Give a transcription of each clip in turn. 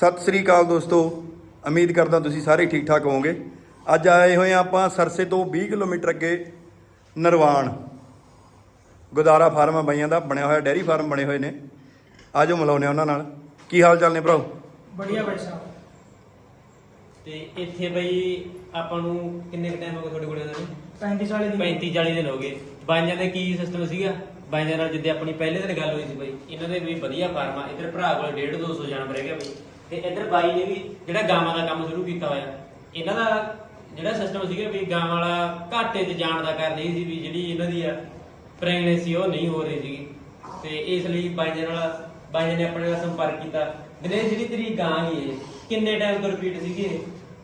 ਸਤਿ ਸ੍ਰੀ ਅਕਾਲ ਦੋਸਤੋ। ਉਮੀਦ ਕਰਦਾ ਤੁਸੀਂ ਸਾਰੇ ਠੀਕ ਠਾਕ ਹੋਵੋਗੇ। ਅੱਜ ਆਏ ਹੋਏ ਆਪਾਂ ਸਰਸੇ ਤੋਂ 20 ਕਿਲੋਮੀਟਰ ਅੱਗੇ ਨਰਵਾਨ। ਗੁਦਾਰਾ ਫਾਰਮ ਬਾਈਆਂ ਦਾ ਬਣਿਆ ਹੋਇਆ ਡੈਰੀ ਫਾਰਮ ਬਣੇ ਹੋਏ ਨੇ। ਆਜੋ ਮਿਲਾਉਨੇ ਉਹਨਾਂ ਨਾਲ। ਕੀ ਹਾਲ ਚਾਲ ਨੇ ਭਰਾਓ? ਬੜੀਆ ਬਾਈ ਸਾਹਿਬ। ਤੇ ਇੱਥੇ ਬਈ ਆਪਾਂ ਨੂੰ ਕਿੰਨੇ ਟਾਈਮ ਹੋ ਗਿਆ ਤੁਹਾਡੇ ਕੋਲ ਇਹਨਾਂ ਨੇ? 35 40 ਦਿਨ ਹੋ ਗਏ। ਬਾਈਆਂ ਦੇ ਕੀ ਸਿਸਟਮ ਸੀਗਾ? ਬਾਈਆਂ ਨਾਲ ਜਿੱਦੇ ਆਪਣੀ ਪਹਿਲੇ ਦਿਨ ਗੱਲ ਹੋਈ ਸੀ ਬਈ ਇਹਨਾਂ ਦੇ ਵੀ ਵਧੀਆ ਫਾਰਮ ਆ ਇੱਧਰ ਭਰਾ ਕੋਲ 1.5 200 ਜਾਨਵਰ ਹੈਗਾ ਬਈ ਤੇ ਇੱਧਰ ਬਾਈ ਨੇ ਵੀ ਜਿਹੜਾ ਗਾਵਾਂ ਦਾ ਕੰਮ ਸ਼ੁਰੂ ਕੀਤਾ ਹੋਇਆ ਇਹਨਾਂ ਦਾ ਜਿਹੜਾ ਸਿਸਟਮ ਸੀਗਾ ਵੀ ਗਾਂ ਵਾਲਾ ਘਾਟੇ 'ਚ ਜਾਣ ਦਾ ਕਰ ਰਹੀ ਸੀ ਵੀ ਜਿਹੜੀ ਇਹਨਾਂ ਦੀ ਆ ਪ੍ਰੈਗਨੈਂਸੀ ਉਹ ਨਹੀਂ ਹੋ ਰਹੀ ਸੀਗੀ ਤੇ ਇਸ ਲਈ ਬਾਈ ਦੇ ਨਾਲ ਬਾਈ ਨੇ ਆਪਣੇ ਨਾਲ ਸੰਪਰਕ ਕੀਤਾ ਦਿਨੇਸ਼ ਜਿਹੜੀ ਤੇਰੀ ਗਾਂ ਹੀ ਇਹ ਕਿੰਨੇ ਟਾਈਮ ਤੋਂ ਰਿਪੀਟ ਸੀਗੀ ਇਹ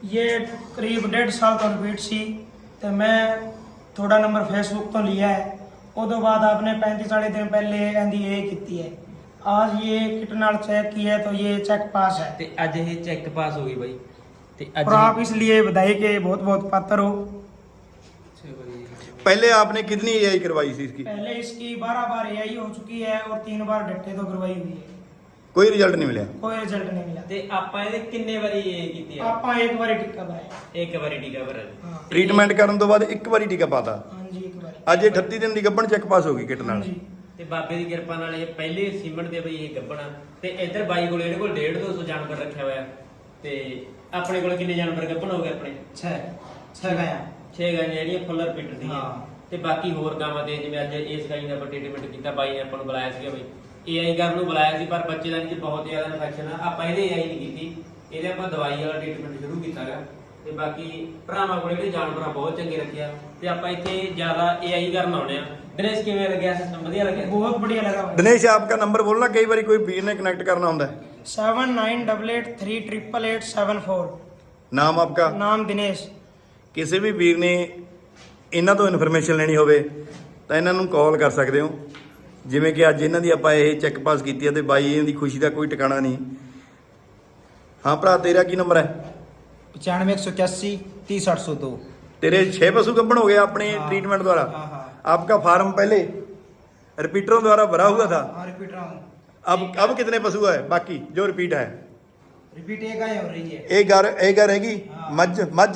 ये करीब डेढ़ साल तो रिपीट सी तो मैं थोड़ा नंबर फेसबुक तो लिया है उदो बाद आपने पैंतीस चालीस दिन पहले एंदी ये की है आज ये किटनाल चेक किया है तो ये चेक पास है ਤੇ ਅੱਜ ਇਹ ਚੈੱਕ ਪਾਸ ਹੋ ਗਈ ਬਾਈ ਤੇ ਅੱਜ और आप इसलिए बधाई के बहुत बहुत पात्र हो पहले आपने कितनी एआई करवाई थी इसकी पहले इसकी बारह बार यही हो चुकी है और तीन बार डट्टे तो करवाई हुई है कोई रिजल्ट नहीं मिला कोई रिजल्ट नहीं मिला ਤੇ ਆਪਾਂ ਇਹਦੇ ਕਿੰਨੇ ਵਾਰੀ ਇਹ ਕੀਤੀ ਆ आप एक बार टिक्का भराया ਇੱਕ ਵਾਰੀ ਟੀਕਾ ਭਰਿਆ हाँ ਟ੍ਰੀਟਮੈਂਟ ਕਰਨ ਤੋਂ ਬਾਅਦ ਇੱਕ ਵਾਰੀ ਟੀਕਾ ਪਾਤਾ हाँ जी एक बार ਅੱਜ ਇਹ 38 ਦਿਨ ਦੀ ਗੱਭਣ ਚੈੱਕ ਪਾਸ ਹੋ ਗਈ ਕਿਟ ਨਾਲ। ਤੇ ਬਾਬੇ ਦੀ ਕਿਰਪਾ ਨਾਲ ਇਹ ਪਹਿਲੇ ਸੀਮਟ ਦੇ ਬਈ ਇਹ ਗੱਭਣਾ। ਤੇ ਇੱਧਰ ਬਾਈ ਕੋਲ ਇਹਦੇ ਕੋਲ 1.5 200 ਜਾਨਵਰ ਰੱਖਿਆ ਹੋਇਆ। ਤੇ ਆਪਣੇ ਕੋਲ ਕਿੰਨੇ ਜਾਨਵਰ ਗੱਭਣ ਹੋ ਗਏ ਆਪਣੇ? 6 6 ਗਾਇਆ। 6 ਗਾਇਆ ਜਿਹੜੀਆਂ ਫੁੱਲ ਰਿਪੀਟ ਦੀਆਂ। ਤੇ ਬਾਕੀ ਹੋਰ ਗਾਵਾਂ ਦੇ ਜਿਵੇਂ ਅੱਜ ਇਸ ਗਾਈ ਦਾ ਬਟੇਟਮੈਂਟ ਕੀਤਾ ਬਾਈ ਨੇ ਆਪਾਂ ਨੂੰ ਬੁਲਾਇਆ ਸੀਗਾ ਬਈ। ਏਆਈ ਗਰ ਨੂੰ ਬੁਲਾਇਆ ਸੀ ਪਰ ਬੱਚੇ ਦਾ ਨਹੀਂ ਬਹੁਤ ਜ਼ਿਆਦਾ ਇਨਫੈਕਸ਼ਨ ਆ। ਆਪਾਂ ਇਹਦੇ ਏਆਈ ਨਹੀਂ ਕੀਤੀ। ਇਹਦੇ ਆਪਾਂ ਦਵਾਈ ਵਾਲਾ ਟ੍ਰੀਟਮੈਂਟ ਸ਼ੁਰੂ ਕੀਤਾਗਾ ਤੇ ਬਾਕੀ ਭਰਾਵਾਂ ਕੋਲੇ ਕਿਹੜੇ ਜਾਨਵਰਾਂ ਬਹੁਤ ਚੰਗੇ ਰੱਖਿਆ। ਤੇ ਆਪਾਂ ਇੱਥੇ ਜ਼ਿਆਦਾ AI ਕਰਨ ਆਉਣੇ ਆ। ਦਿਨੇਸ਼ ਕਿਵੇਂ ਲੱਗਿਆ ਸਿਸਟਮ ਵਧੀਆ ਲੱਗਿਆ? बहुत बढ़िया लगा भाई दिनेश आपका नंबर बोलना कई बार कोई वीर ने कनेक्ट करना होता है सेवन ਨਾਮ ਆਪਕਾ? नाम दिनेश ਕਿਸੇ ਵੀ ਵੀਰ ਨੇ ਇਹਨਾਂ ਤੋਂ ਇਨਫੋਰਮੇਸ਼ਨ ਲੈਣੀ ਹੋਵੇ ਤਾਂ ਇਹਨਾਂ ਨੂੰ ਕਾਲ ਕਰ ਸਕਦੇ ਹੋ। ਜਿਵੇਂ ਕਿ ਅੱਜ ਇਹਨਾਂ ਦੀ ਆਪਾਂ ਇਹ ਚੈੱਕ ਪਾਸ ਕੀਤੀ ਹੈ ਤੇ ਬਾਈ ਇਹਨਾਂ ਦੀ ਖੁਸ਼ੀ ਦਾ ਕੋਈ ਟਿਕਾਣਾ ਨਹੀਂ। ਹਾਂ ਭਰਾ ਤੇਰਾ ਕੀ ਨੰਬਰ ਹੈ? पचानवे एक सौ इक्यासी तीस आठ सौ दो तेरे छह पशु गब्बन हो गए अपने हाँ। ट्रीटमेंट द्वारा हाँ, हाँ। आपका फार्म पहले रिपीटरों द्वारा भरा हुआ था हाँ रिपीट रहा हूँ अब अब कितने पशु है बाकी जो रिपीट है रिपीट एक गाय हो रही है एक गार एक गार रहेगी हाँ। मझ मझ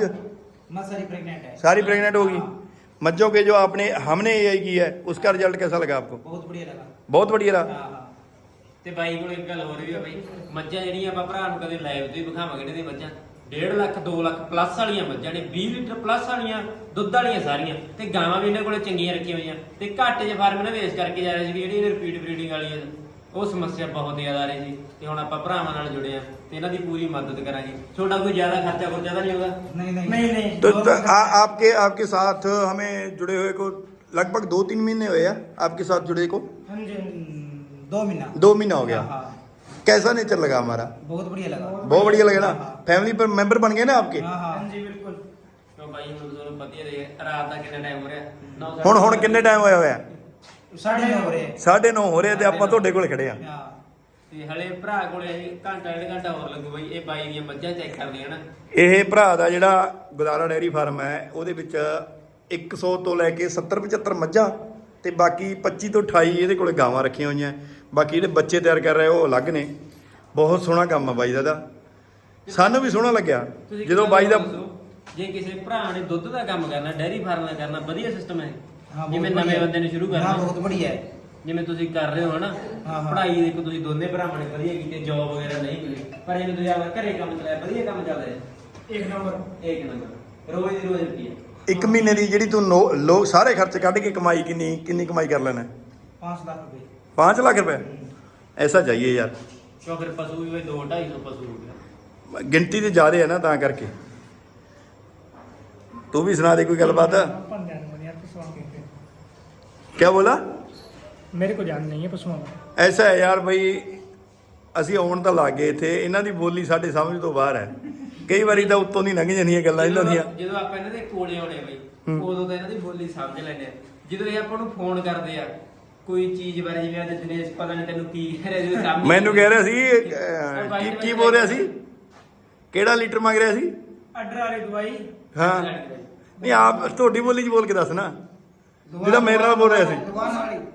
माँ सारी प्रेग्नेंट है सारी प्रेग्नेंट होगी हाँ, मज्जों के जो आपने हमने यही की है उसका रिजल्ट कैसा लगा आपको बहुत बढ़िया लगा बहुत बढ़िया रहा हाँ हाँ ਤੇ ਬਾਈ ਕੋਲ ਇੱਕ ਗੱਲ ਹੋਰ ਵੀ ਆ ਬਾਈ ਮੱਝਾਂ ਜਿਹੜੀਆਂ ਆਪਾਂ ਭਰਾ ਨੂੰ ਕਦੇ ਲਾਈਵ ਤੇ ਹੀ ਵਿਖਾਵਾਂਗੇ ਇਹਨਾਂ ਦੀ ਮੱਝਾਂ 1.5 ਲੱਖ 2 ਲੱਖ ਪਲੱਸ ਵਾਲੀਆਂ ਮੱਝਾਂ ਨੇ 20 ਲੀਟਰ ਪਲੱਸ ਵਾਲੀਆਂ ਦੁੱਧ ਵਾਲੀਆਂ ਸਾਰੀਆਂ ਤੇ ਗਾਵਾਂ ਵੀ ਇਹਨਾਂ ਕੋਲੇ ਚੰਗੀਆਂ ਰੱਖੀਆਂ ਹੋਈਆਂ ਤੇ ਘੱਟ ਜੇ ਫਾਰਮ ਇਹਨਾਂ ਵੇਸ ਕਰਕੇ ਜਾ ਰਹੇ ਸੀ ਜਿਹੜੀ ਇਹ ਰਿਪੀਟ ਬਰੀਡਿੰਗ ਵਾਲੀ ਆ ਉਹ ਸਮੱਸਿਆ ਬਹੁਤ ਜ਼ਿਆਦਾ ਆ ਰਹੀ ਸੀ ਤੇ ਹੁਣ ਆਪਾਂ ਭਰਾਵਾਂ ਨਾਲ ਜੁੜੇ ਆ ਤੇ ਇਹਨਾਂ ਦੀ ਪੂਰੀ ਮਦਦ ਕਰਾਂਗੇ ਤੁਹਾਡਾ ਕੋਈ ਜ਼ਿਆਦਾ ਖਰਚਾ ਖੁਰਚਾ ਤਾਂ ਨਹੀਂ ਹੋਗਾ नहीं नहीं नहीं नहीं तो, दोनों तो का- आ, आपके आपके साथ हमें जुड़े हुए को लगभग दो तीन महीने हुए हैं आपके साथ जुड़े को हाँ जी हाँ जी। हम्म, दो महीना दो महीना हो गया हाँ, हाँ, कैसा नेचर लगा हमारा बहुत बढ़िया लगा बहुत बढ़िया लगा ना हाँ, फैमिली पर मेंबर बन गए ना आपके हाँ हाँ हाँ जी बिल्कुल ਕਿਉਂ ਬਾਈ ਹੁਣ ਤੁਹਾਨੂੰ ਪਤਾ ਹੀ ਰਹੇ ਰਾਤ ਦਾ ਕਿੰਨਾ ਟਾਈਮ ਹੋ ਰਿਹਾ ਨੌ ਸਾਢੇ ਹੁਣ ਹੁਣ ਨੌ ਕਿੰਨੇ ਟਾਈਮ ਹੋਇਆ ਹੋਇਆ साढ़े नौ हो रहे हैं 9:30 ਹੋ ਰਹੇ ਤੇ ਆਪਾਂ ਤੁਹਾਡੇ ਕੋਲ ਖੜੇ ਆ हाँ, ਤੇ ਹਲੇ ਭਰਾ ਕੋਲੇ ਹਜੇ ਘੰਟਾ ਡੇਢ ਘੰਟਾ ਹੋਰ ਲੱਗੂ ਬਈ ਇਹ ਬਾਈ ਦੀਆਂ ਮੱਝਾਂ ਚੈੱਕ ਕਰਦੇ ਆ ਨਾ ਇਹ ਭਰਾ ਦਾ ਜਿਹੜਾ ਗੁਦਾਰਾ ਡੈਰੀ ਫਾਰਮ ਹੈ ਉਹਦੇ ਵਿੱਚ 100 ਤੋਂ ਲੈ ਕੇ 70 75 ਮੱਝਾਂ ਤੇ ਬਾਕੀ 25 ਤੋਂ 28 ਇਹਦੇ ਕੋਲੇ ਗਾਵਾਂ ਰੱਖੀਆਂ ਹੋਈਆਂ ਬਾਕੀ ਜਿਹੜੇ ਬੱਚੇ ਤਿਆਰ ਕਰ ਰਹੇ ਉਹ ਅਲੱਗ ਨੇ। ਬਹੁਤ ਸੋਹਣਾ ਕੰਮ ਆ ਬਾਈ ਦਾ ਦਾ ਸਾਨੂੰ ਵੀ ਸੋਹਣਾ ਲੱਗਿਆ। ਜਦੋਂ ਬਾਈ ਦਾ ਜੇ ਕਿਸੇ ਭਰਾ ਨੇ ਦੁੱਧ ਦਾ ਕੰਮ ਕਰਨਾ ਡੈਰੀ ਫਾਰਮ ਕਰਨਾ ਵਧੀਆ ਸਿਸਟਮ ਹੈ ਜਿਵੇਂ ਨਵੇਂ ਬੰਦੇ ਨੂੰ ਸ਼ੁਰੂ ਕਰਨਾ। ਬਹੁਤ ਬੜੀਆ ਹੈ। ਜਿਵੇਂ ਤੁਸੀਂ ਕਰ ਰਹੇ ਹੋ ਹਨਾ? ਹਾਂ, ਹਾਂ। ਪੜ੍ਹਾਈ ਤੁਸੀਂ ਦੋਨੇ ਭਰਾਵਾਂ ਨੇ ਵਧੀਆ ਕੀਤੀ ਜੌਬ ਵਗੈਰਾ ਨਹੀਂ ਮਿਲੀ। ਪਰ ਇਹ ਤੁਸੀਂ ਆਪਣਾ ਘਰੇ ਕੰਮ ਚਲਾਇਆ ਵਧੀਆ ਕੰਮ ਚੱਲ ਰਿਹਾ। ਇੱਕ ਨੰਬਰ। ਇੱਕ ਨੰਬਰ। ਰੋਜ਼ ਦੀ ਰੋਜ਼ ਰੁਪਈਆ। ਇੱਕ ਮਹੀਨੇ ਦੀ ਜਿਹੜੀ ਤੂੰ ਲੋਕ ਸਾਰੇ ਖਰਚ ਕੱਢ ਕੇ ਕਮਾਈ ਕਿੰਨੀ ਕਿੰਨੀ ਕਮਾਈ ਕਰ ਲੈਣਾ? 5 ਲੱਖ ਰੁਪਏ। पाँच लाख रुपए 5 ਲੱਖ ਰੁਪਏ ਐਸਾ ਚਾਹੀਏ ਯਾਰ ਕਿਉਂ ਫਿਰ ਪਸ਼ੂ ਵੀ 2 250 ਪਸ਼ੂ ਹੋ ਗਿਆ ਗਿਣਤੀ ਤੇ ਜ਼ਿਆਦੇ ਹੈ ਨਾ ਤਾਂ ਕਰਕੇ ਤੂੰ ਵੀ ਸੁਣਾ ਦੇ ਕੋਈ ਗੱਲਬਾਤ अपन ध्यान में यार पशुओं के क्या बोला मेरे को ध्यान नहीं है पशुओं का ਐਸਾ ਹੈ ਯਾਰ ਬਈ ਅਸੀਂ ਆਉਣ ਤਾਂ ਲੱਗ ਗਏ ਇੱਥੇ ਇਹਨਾਂ ਦੀ ਬੋਲੀ ਸਾਡੇ ਸਮਝ ਤੋਂ ਬਾਹਰ ਹੈ ਕਈ ਵਾਰੀ ਤਾਂ ਉੱਤੋਂ ਦੀ ਲੰਘ ਜਾਂਦੀਆਂ ਗੱਲਾਂ ਇਹਨਾਂ ਦੀਆਂ ਜਦੋਂ- ਜਦੋਂ ਆਪਾਂ ਇਹਨਾਂ ਦੇ ਕੋਲੇ ਆਉਣੇ ਬਈ ਹੂੰ। ਉਦੋਂ ਤਾਂ ਇਹਨਾਂ ਦੀ ਬੋਲੀ ਸਮਝ ਲੈਂਦੇ ਆ ਜਦੋਂ ਇਹ ਆਪਾਂ ਨੂੰ ਫੋਨ ਕਰਦੇ ਆ ਕੋਈ ਚੀਜ਼ ਬਾਰੇ ਜਿਵੇਂ ਅੱਜ ਦਿਨੇਸ਼ ਪਤਾ ਨਹੀਂ ਤੈਨੂੰ ਕੀ ਕਹਿ ਰਿਹਾ ਸੀ ਕੰਮ ਮੈਨੂੰ ਕਹਿ ਰਿਹਾ ਸੀ ਕੀ ਕੀ ਬੋਲ ਰਿਹਾ ਸੀ? ਕਿਹੜਾ ਲੀਟਰ ਮੰਗ ਰਿਹਾ ਸੀ? ਅੱਡਰ ਵਾਲੀ ਦਵਾਈ। ਹਾਂ। ਨਹੀਂ ਆਪ ਤੁਹਾਡੀ ਬੋਲੀ ਚ ਬੋਲ ਕੇ ਦੱਸ ਨਾ। ਜਿਹੜਾ ਮੇਰੇ ਬੋਲ ਰਿਹਾ ਸੀ।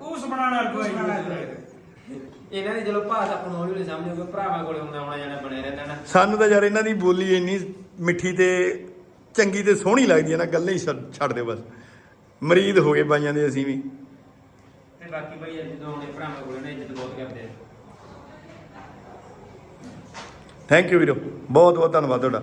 ਉਸ ਬਣਾਉਣ ਵਾਲੀ ਦਵਾਈ। ਇਹਨਾਂ ਦੀ ਚਲੋ ਭਾਸ਼ਾ ਆਪਾਂ ਨੂੰ ਹੌਲੀ ਸਮਝ ਆਉਂਦੀ ਭਰਾਵਾਂ ਕੋਲੇ ਹੁੰਦਾ ਆਉਣਾ ਜਾਣਾ ਬਣਿਆ ਰਹਿੰਦਾ ਨਾ। ਸਾਨੂੰ ਤਾਂ ਯਾਰ ਇਹਨਾਂ ਦੀ ਬੋਲੀ ਇੰਨੀ ਮਿੱਠੀ ਤੇ ਚੰਗੀ ਤੇ ਸੋਹਣੀ ਲੱਗਦੀ ਹੈ ਨਾ ਗੱਲਾਂ ਹੀ ਛੱਡ- ਛੱਡ ਬਸ। ਮਰੀਦ ਹੋ ਗਏ ਬਾਈਆਂ ਦੇ ਅਸੀਂ ਵੀ। ਬਾਕੀ ਭਾਈ ਜਦੋਂ ਆਉਣੇ ਭਰਾਵਾਂ ਕੋਲ ਨੇ, ਇੱਜ਼ਤ ਬਹੁਤ ਕਰਦੇ ਆ। ਥੈਂਕ ਯੂ ਵੀਰੋ ਬਹੁਤ ਬਹੁਤ ਧੰਨਵਾਦ ਤੁਹਾਡਾ।